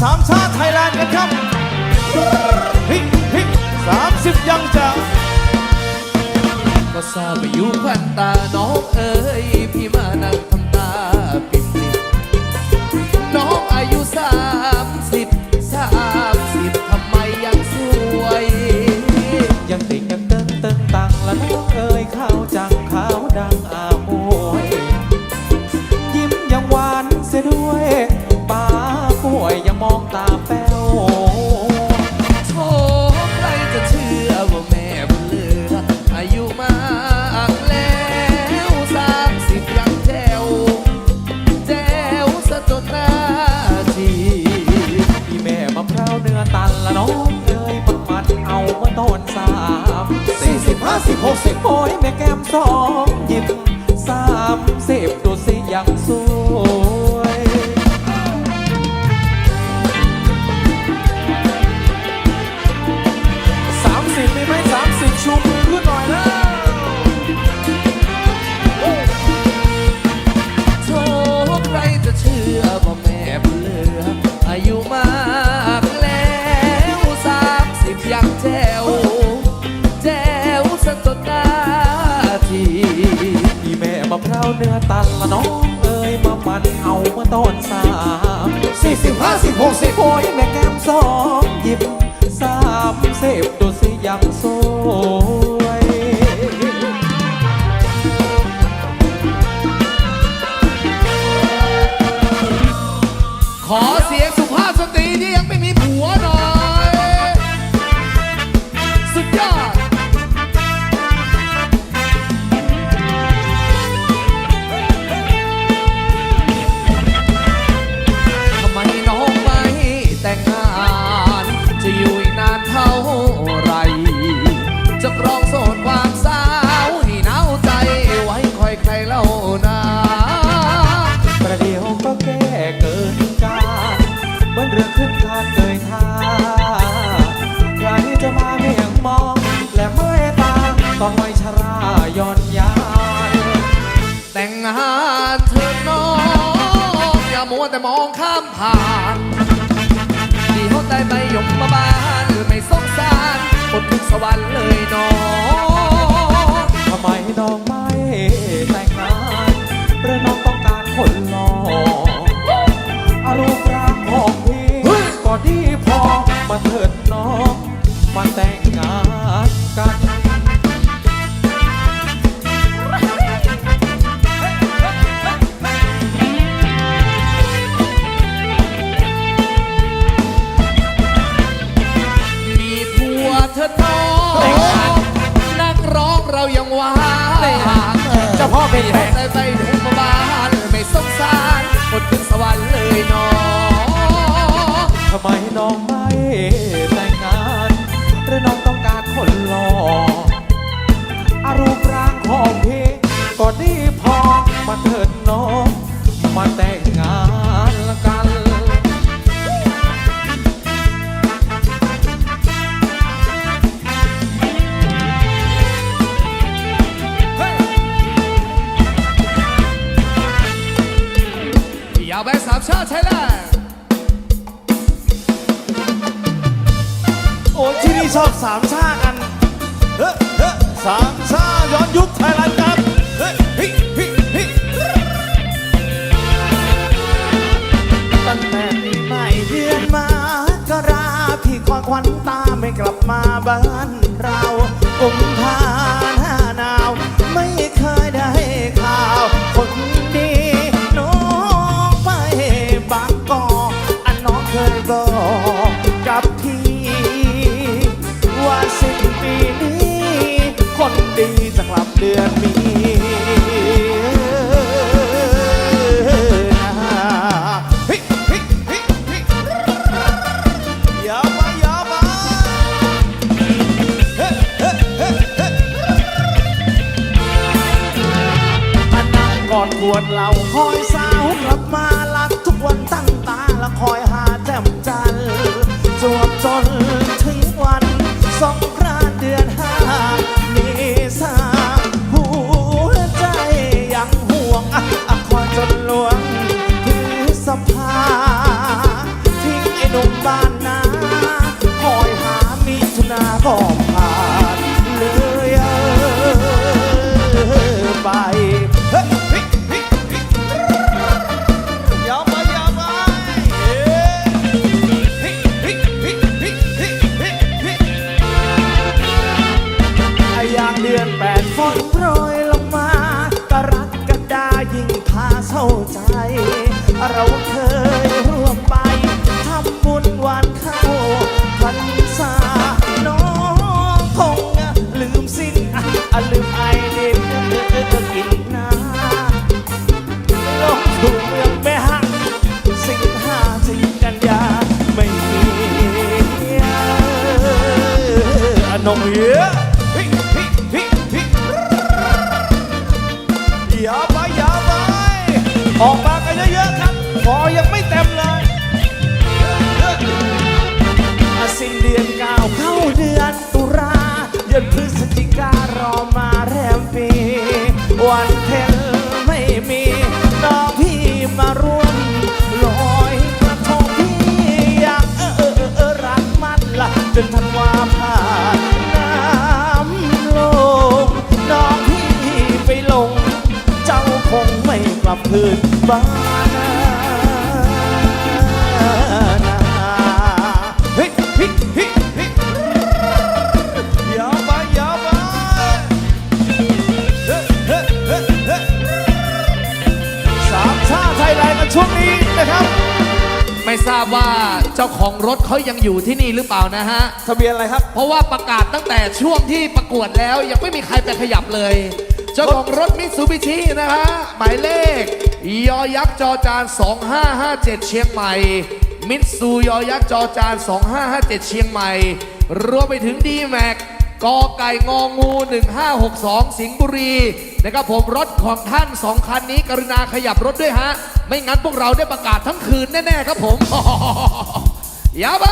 สามชาติไทยแลนด์กันครับฮิฮิสามสิบยังจะก็ทราบอยู่ควันตาน้องเอ้ยพี่มานั่ง สิหกสิบโอ้ยแม่แก้มสองหยิบ รือตันละน้องเอ้ยมาปั่นเอาเมื่อตอนสามสี่สิบห้าสิบหกสิบโอยแม่แก้มสองหยิบสามเสพำผ่านที่เขาได้ไปยมมาบ้านไม่สงสารหมดทุกสวรรค์เลยน้องทำไมดอกไม้แต่งงานเรือน้องต้องการคนหล่ออารมณ์รักของพี่ก็ดีพอมาเถิดน้องมาแต่ง ที่ชอบสามชากันเฮ้เฮ้สามชาย้อนยุคไทยรัฐครับเฮ้ฮิฮิฮิตั้งแต่ปีม่เดือนมาก็ราพี่ขอควันตาไม่กลับมาบ้านเรากุมภา ดีจะกลับเดือนมี ก็ นงเหี้ยฮิฮิฮิฮิอย่าไปอย่าไปออกมากันเยอะๆครับพอยังไม่เต็มเลยอาสิ้นเดือนเก้าเข้าเดือนตุลาเดือนพฤศจิการอมาแรมปีวันเพ็ญไม่มีน้องพี่มาร่วมลอยกระทงพี่อยากเออเออเออรักมันละจนทัน คืนบ้านนาเฮ้ยเฮ้ยเฮ้ยเฮ้ยอย่าไปอย่าไปเฮ้เฮ้เฮ้เฮ้สามชาติไทยแลนด์กันช่วงนี้นะครับ ไม่ทราบว่าเจ้าของรถเขายังอยู่ที่นี่หรือเปล่านะฮะ ทะเบียนอะไรครับ เพราะว่าประกาศตั้งแต่ช่วงที่ประกวดแล้วยังไม่มีใครไปขยับเลย เจ้าของรถมิตซูบิชินะฮะหมายเลข ยอยักษ์จอจาน 2557 เชียงใหม่ มิตซูยอยักษ์จอจาน 2557 เชียงใหม่ รวมไปถึงดีแม็กกอไก่งองู 1562 สิงห์บุรีนะครับผมรถของท่านสองคันนี้ กรุณาขยับรถด้วยฮะ ไม่งั้นพวกเราได้ประกาศทั้งคืนแน่ ๆ ครับผม อย่าไป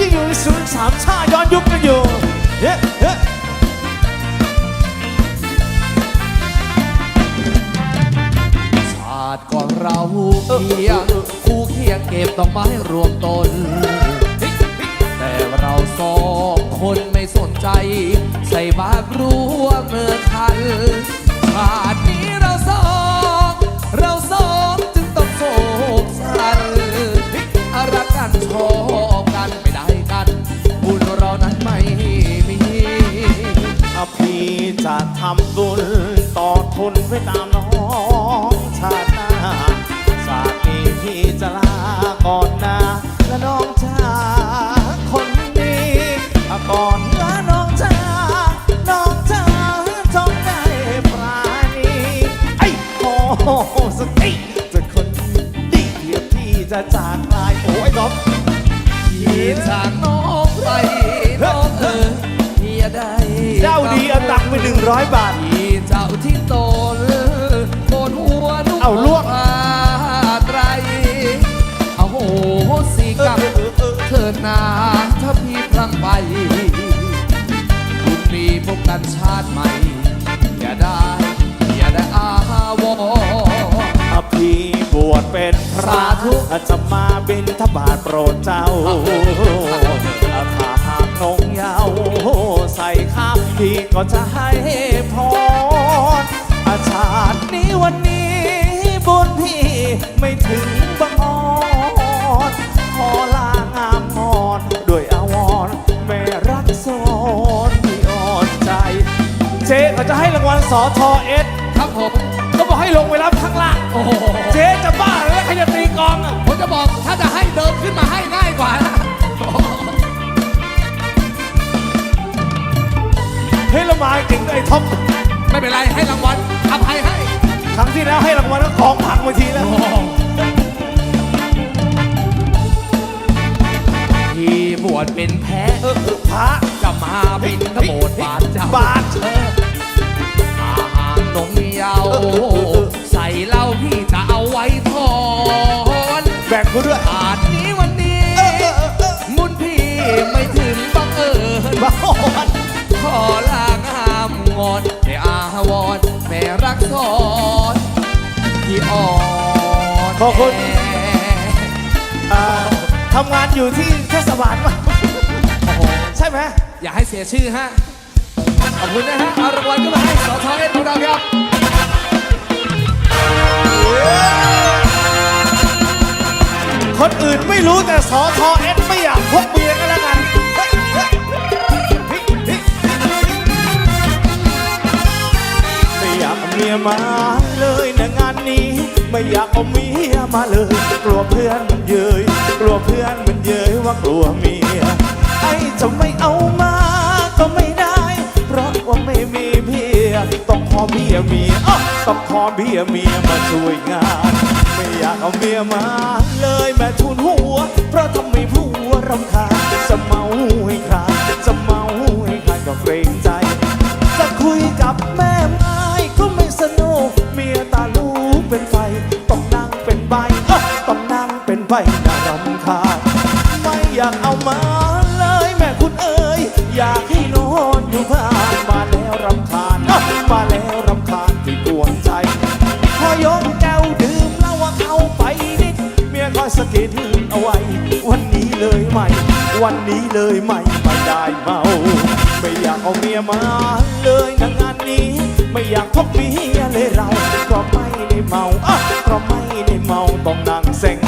ยังอยู่ศูนย์สามชาย้อนยุคกันอยู่เฮ้ยเฮ้ชาติก่อนเราเคียงคู่เคียงเก็บดอกไม้ ทำบุญต่อทุนไว้ตามน้องชาติหน้าชาตินี้พี่จะลาก่อนนะและน้องชาคนดีก่อนละน้องชาน้องชาจงได้ปราณีไอ้โอ้สติจะคนดีเดียวพี่จะจากลายโอ้ยก๊อฟพี่จากน้อง ไปหนึ่งร้อยบาทพี่เจ้าที่โตนโกนหัวนุ่งเอาลวกผ้าไตรเอาโหสีกับเออเออเออเถิดนาถ้าพี่พลังไป คุณมีพบกันชาติใหม่ อย่าได้ อย่าได้อาวร ถ้าพี่บวชเป็นพระสาธุจะมาบินทบาทโปรดเจ้า พี่ก็จะให้พรอาชาตินี้วันนี้บุญพี่ไม่ถึงบังอ่อนขอลางามงอนด้วยอาวรณ์แม่รักสอนที่อ่อนใจ เจ๊เขาจะให้รางวัลสอทอเอสครับผมก็บอกให้ลงไปรับข้างล่า มาจริงด้วยไอ้ท็อปไม่เป็นไรให้รางวัลอภัยให้ ครั้งที่แล้วให้รางวัลก็กองพังมาทีแล้ว ที่บวชเป็นแพ้เออเออพระ จะมาบินขโมดบาทเจ้าบาท เอออาหารนมเยาเออเออเออใส่เหล้าพี่จะเอาไว้ทอนแบ่งกูด้วย อาจนี้วันนี้เออเออเออเออมุนพี่ไม่ถึงบังเอิญบ้าขอลา งามงอนแต่อาวรณ์แม่รักสอนที่อ่อนขอบคุณแอทำงานอยู่ที่เทศบาลปะโอ้โหใช่ไหมอย่าให้เสียชื่อฮะ ขอบคุณนะฮะเอารางวัลก็มาให้สทเอสของเราครับ คนอื่นไม่รู้แต่สอทอเอสไม่อยากพกเบียร์ก็แล้วกันไม่อย มียมาเลยนะงานนี้ ไม่อยากเอาเมียมาเลย กลัวเพื่อนมันเยยกลัวเพื่อนมันเยยว่ากลัวเมีย ไอ้จะไม่เอามาก็ไม่ได้ เพราะว่าไม่มีเมียต้องขอเมียเมียอ้อต้องขอเมียเมียมาช่วยงาน ไม่อยากเอาเมียมาเลยแม่ทุนหัว เพราะทำให้ผัวรำคาญจะเมาให้คลายจะเมาให้คลายก็เกรงใจ จะคุยกับแม่ เป็นไฟต้องนั่งเป็นใบต้องนั่งเป็นใบน่ารำคาญไม่อยากเอามาเลยแม่คุณเอ๋ยอยากให้นอนอยู่บ้านมาแล้วรำคาญมาแล้วรำคาญที่กวนใจ พอยกแก้วดื่มแล้วว่าเอาไปนิดเมียคอยสะกิดเอาไว้วันนี้เลยไหม วันนี้เลยไหมไม่ได้เมา ไม่อยากเอาเมียมาเลยนะงานนี้ ไม่อยากพบเมียเลยเราเพราะไม่ เมาอะเพราะไม่ได้เมาต้องนั่งเซ็ง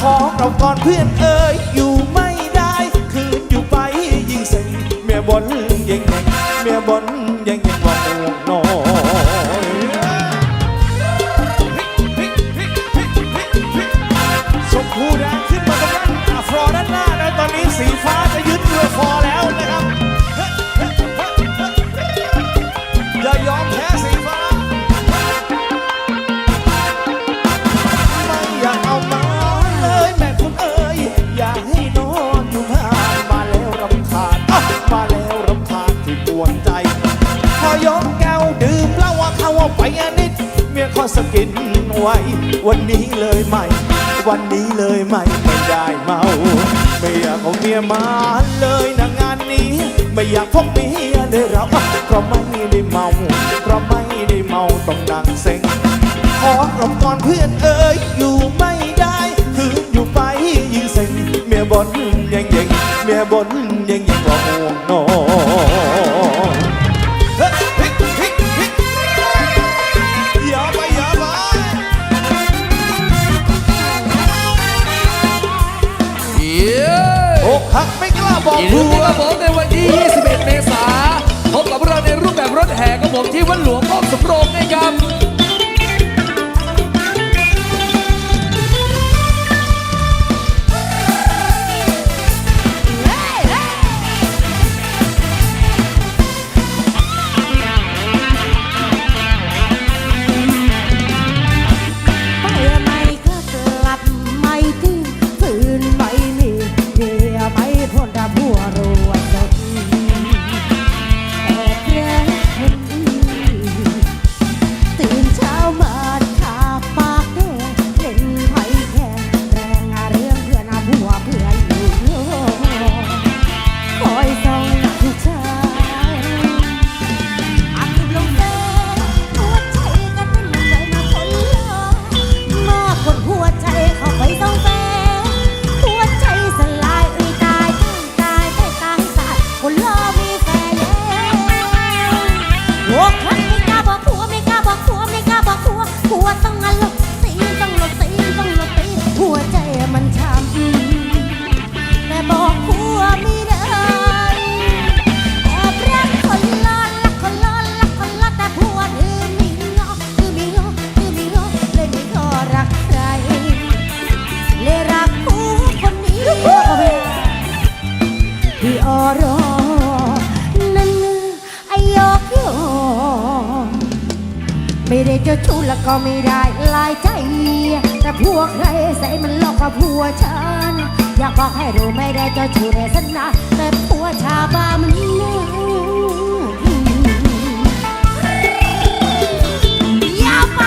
ขอเราก่อนเพื่อนเอ่ยอยู่ วันนี้เลยไหม วันนี้เลยไหมไม่ได้เมา ไม่อยากเอาเมียมาเลยนะงานนี้ ไม่อยากพบเมียเลยเราเพราะไม่ได้เมาเพราะไม่ได้เมาต้องนั่งเซ็งขอกรบก่อนเพื่อนเอ่ยอยู่ไม่ได้คืออยู่ไปยิ่งเซ็งเมียบนยังยังเมียบนยังยังว่าห่วงนอน อีกล้าบอกอย่าลืผัมวนะครับผมในวันที่ 21 เมษายนพบกับเราในรูปแบบรถแห่กับผมที่วัดหลวงพ่อสำโรงนะครับ แล้วก็ไม่ได้ลายใจ แต่พวกใครใส่มันหลอกกับผัวฉัน อยากบอกให้รู้ไม่ได้เจ้าชู้ในสนาแต่ผัวชาบ้ามันน่าอย่าไป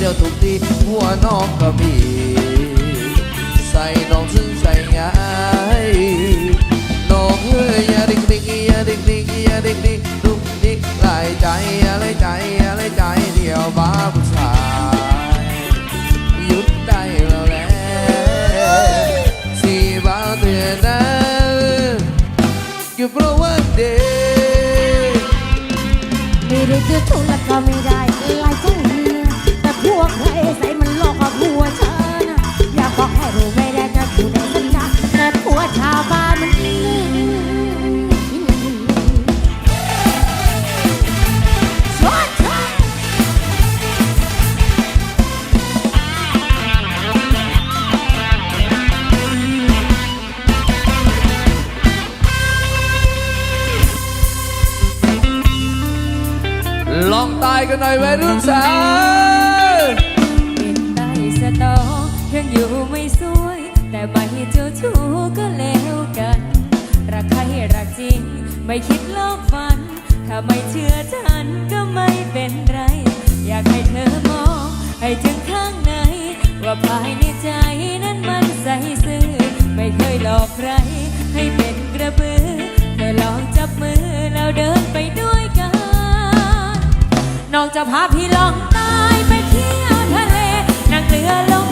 เดียวถูกตีหัวน้องก็มี ใส่น้องซึ่งใส่ง่ายน้องเอ้ยอย่าดิกดิกอย่าดิกดิกอย่าดิกดิกดุกดิกหลายใจอะไรใจอะไรใจเดียวบ้าผู้ชายหยุดได้แล้วแหละสี่บ้าเตือนนะอยู่เพราะว่าเด็กไม่ได้จอทุนล้วก็ไม่ได้ ไม่คิดโอกฝัน ถ้าไม่เชื่อฉันก็ไม่เป็นไร อยากให้เธอมอง ให้ถึงข้างใน ว่าภายในใจนั้นมันใสซื่อ ไม่เคยหลอกใคร ให้เป็นกระเบือ เธอลองจับมือแล้วเดินไปด้วยกัน นอกจากพาพี่ลองตายไปเที่ยวทะเลนั่งเรือลง